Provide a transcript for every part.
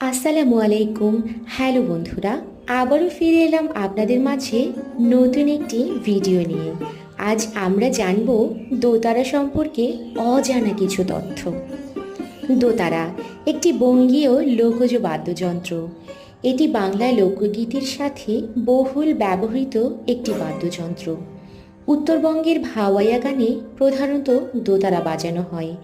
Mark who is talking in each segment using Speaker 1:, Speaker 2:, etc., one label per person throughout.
Speaker 1: আসসালামু আলাইকুম। হ্যালো বন্ধুরা, আবারও ফিরে এলাম আপনাদের মাঝে নতুন একটি ভিডিও নিয়ে। আজ আমরা জানব দোতারা সম্পর্কে অজানা কিছু তথ্য। দোতারা একটি বঙ্গীয় লোকজ বাদ্যযন্ত্র। এটি বাংলা লোকগীতির সাথে বহুল ব্যবহৃত একটি বাদ্যযন্ত্র। উত্তরবঙ্গের ভাওয়াইয়া গানে প্রধানত দোতারা বাজানো হয়।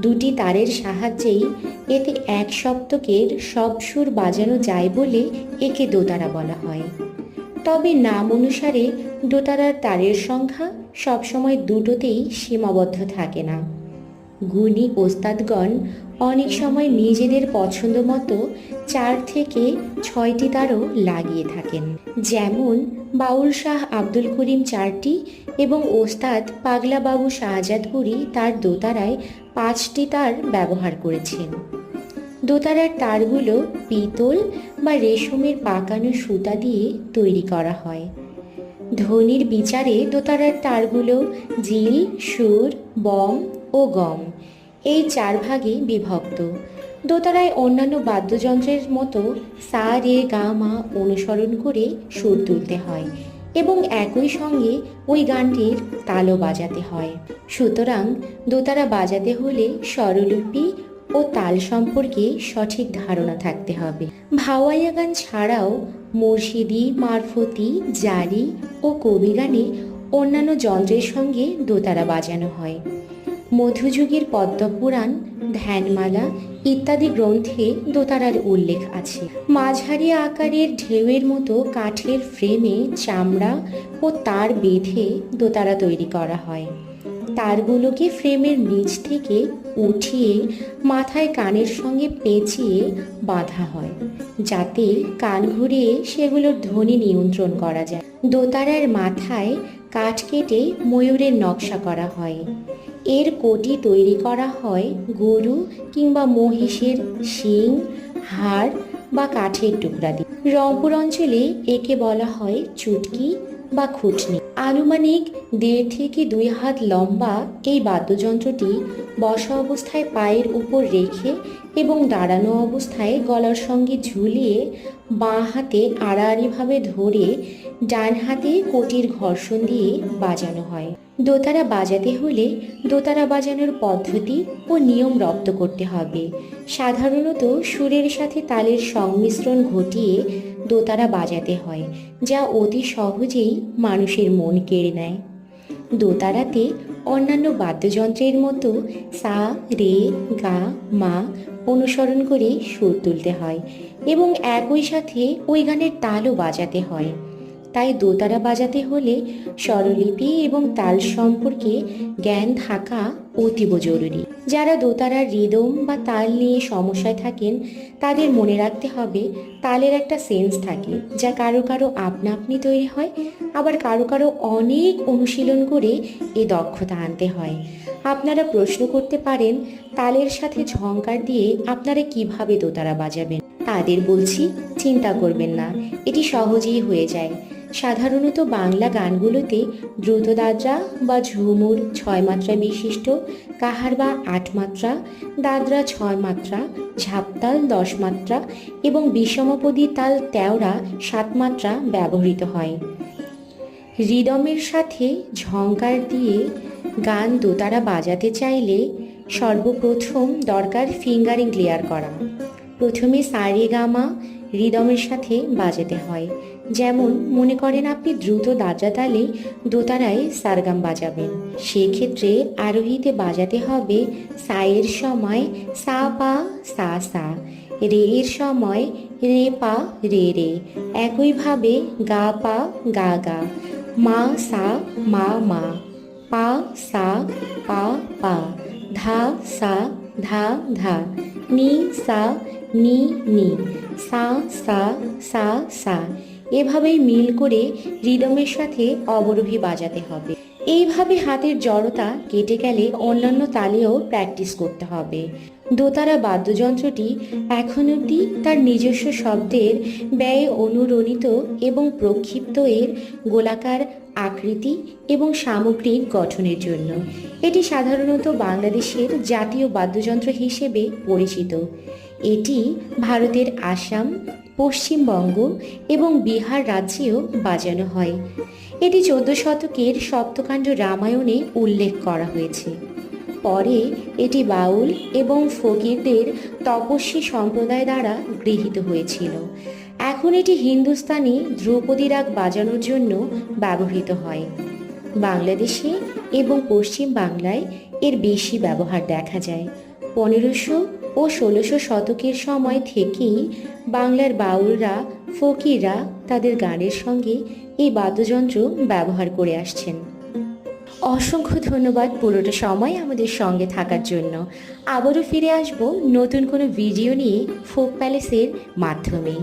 Speaker 1: দুটি তারের সাহায্যেই এতে এক সপ্তকের সব সুর বাজানো যায় বলে একে দোতারা বলা হয়। তবে নাম অনুসারে দোতারার তারের সংখ্যা সবসময় দুটোতেই সীমাবদ্ধ থাকে না। গুণী ওস্তাদগণ অনেক সময় নিজেদের পছন্দ মতো চার থেকে ছয়টি তারও লাগিয়ে থাকেন। যেমন বাউল শাহ আব্দুল করিম চারটি এবং ওস্তাদ পাগলাবাবু শাহজাদপুরি তার দোতারায় পাঁচটি তার ব্যবহার করেছেন। দোতারার তারগুলো পিতল বা রেশমের পাকানো সুতা দিয়ে তৈরি করা হয়। ধ্বনির বিচারে দোতারার তারগুলো জিল, সুর, বম ও গম এই চার ভাগে বিভক্ত। দোতারায় অন্যান্য বাদ্যযন্ত্রের মতো সা, রে, গা, মা অনুসরণ করে সুর তুলতে হয় এবং একই সঙ্গে ওই গানটির তালও বাজাতে হয়। সুতরাং দোতারা বাজাতে হলে স্বরলিপি ও তাল সম্পর্কে সঠিক ধারণা থাকতে হবে। ভাওয়াইয়া গান ছাড়াও মুর্শিদি, মারফতি, জারি ও কবি গানে অন্যান্য যন্ত্রের সঙ্গে দোতারা বাজানো হয়। মধ্যযুগের পদ্মপুরাণ, ধ্যানমালা ইত্যাদি গ্রন্থে দোতারার উল্লেখ আছে। মাঝারি আকারের ঢেউয়ের মতো কাঠের ফ্রেমে চামড়া ও তার বেঁধে দোতারা তৈরি করা হয়। তারগুলোকে ফ্রেমের নিচ থেকে উঠিয়ে মাথায় কানের সঙ্গে পেঁচিয়ে বাঁধা হয়, যাতে কান ঘুরিয়ে সেগুলোর ধ্বনি নিয়ন্ত্রণ করা যায়। দোতারার মাথায় কাঠ কেটে ময়ূরের নকশা করা হয়। এর কোটি তৈরি করা হয় গরু কিংবা মহিষের শিং, হাড় বা কাঠের টুকরা দিয়ে। রংপুর অঞ্চলে একে বলা হয় চুটকি বা খুঁটনি। আনুমানিক দেড় থেকে দুই হাত লম্বা এই বাদ্যযন্ত্রটি বসা অবস্থায় পায়ের উপর রেখে এবং দাঁড়ানো অবস্থায় গলার সঙ্গে ঝুলিয়ে বাঁ হাতে আড়াআড়িভাবে ধরে ডান হাতে কোটির ঘর্ষণ দিয়ে বাজানো হয়। দোতারা বাজাতে হলে দোতারা বাজানোর পদ্ধতি ও নিয়ম রপ্ত করতে হবে। সাধারণত সুরের সাথে তালের সংমিশ্রণ ঘটিয়ে দোতারা বাজাতে হয়, যা অতি সহজেই মানুষের মন কেড়ে নেয়। দোতারাতে অন্যান্য বাদ্যযন্ত্রের মতো সা, রে, গা, মা অনুসরণ করে সুর তুলতে হয় এবং একই সাথে ওই গানের তালও বাজাতে হয়। তাই দোতারা বাজাতে হলে স্বরলিপি এবং তাল সম্পর্কে জ্ঞান থাকা অতীব জরুরি। যারা দোতারার রিদম বা তাল নিয়ে সমস্যায় থাকেন, তাদের মনে রাখতে হবে, তালের একটা সেন্স থাকে, যা কারও কারও আপনা আপনি তৈরি হয়, আবার কারও কারও অনেক অনুশীলন করে এ দক্ষতা আনতে হয়। আপনারা প্রশ্ন করতে পারেন, তালের সাথে ঝংকার দিয়ে আপনারা কীভাবে দোতারা বাজাবেন? তাদের বলছি, চিন্তা করবেন না, এটি সহজেই হয়ে যায়। সাধারণত বাংলা গানগুলোতে দ্রুত দাদরা বা ঝুমুর ছয় মাত্রা বিশিষ্ট, কাহার বা আট মাত্রা, দাদরা ছয় মাত্রা, ঝাপতাল দশ মাত্রা এবং বিষমপদী তাল তেওড়া সাত মাত্রা ব্যবহৃত হয়। রিদমের সাথে ঝঙ্কার দিয়ে গান দোতারা বাজাতে চাইলে সর্বপ্রথম দরকার ফিঙ্গারিং ক্লিয়ার করা। প্রথমে সারে গামা রিদমের সাথে বাজাতে হয়। যেমন মনে করেন আপনি দ্রুত দাদরা তালে দোতারায় সারগাম বাজাবেন। সেক্ষেত্রে আরোহীতে বাজাতে হবে সায়ের সময় সা পা সা সা, রে এর সময় রে পা রে রে। একইভাবে গা পা গা গা, মা সা মা মা, পা সা পা পা, ধা সা ধা ধা, নি সা নি নি। সা সা সা সা। এভাবেই মিল করে রিদমের সাথে অবরোহী বাজাতে হবে। এইভাবে হাতের জড়তা কেটে গেলে অন্যান্য তালেও প্র্যাকটিস করতে হবে। দোতারা বাদ্যযন্ত্রটি এখন অবধি তার নিজস্ব শব্দের ব্যয়ে অনুরণিত এবং প্রক্ষিপ্ত এর গোলাকার আকৃতি এবং সামগ্রিক গঠনের জন্য। এটি সাধারণত বাংলাদেশের জাতীয় বাদ্যযন্ত্র হিসেবে পরিচিত। এটি ভারতের আসাম, পশ্চিমবঙ্গ এবং বিহার রাজ্যেও বাজানো হয়। এটি চোদ্দ শতকের সপ্তকাণ্ড রামায়ণে উল্লেখ করা হয়েছে। পরে এটি বাউল এবং ফকিরদের তপস্বী সম্প্রদায় দ্বারা গৃহীত হয়েছিল। এখন এটি হিন্দুস্তানি ধ্রুপদী রাগ বাজানোর জন্য ব্যবহৃত হয়। বাংলাদেশে এবং পশ্চিম বাংলায় এর বেশি ব্যবহার দেখা যায়। পনেরোশো ও ষোলোশো শতকের সময় থেকেই বাংলার বাউলরা, ফকিররা তাদের গানের সঙ্গে এই বাদ্যযন্ত্র ব্যবহার করে আসছেন। অসংখ্য ধন্যবাদ পুরোটা সময় আমাদের সঙ্গে থাকার জন্য। আবারও ফিরে আসব নতুন কোনো ভিডিও নিয়ে ফোক প্যালেসের মাধ্যমে।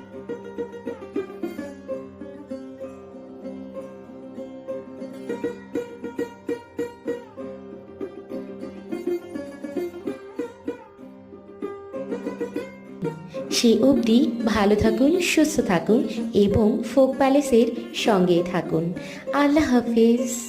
Speaker 1: সে অবধি ভালো থাকুন, সুস্থ থাকুন এবং ফোক প্যালেসের সঙ্গেই থাকুন। আল্লাহ হাফিজ।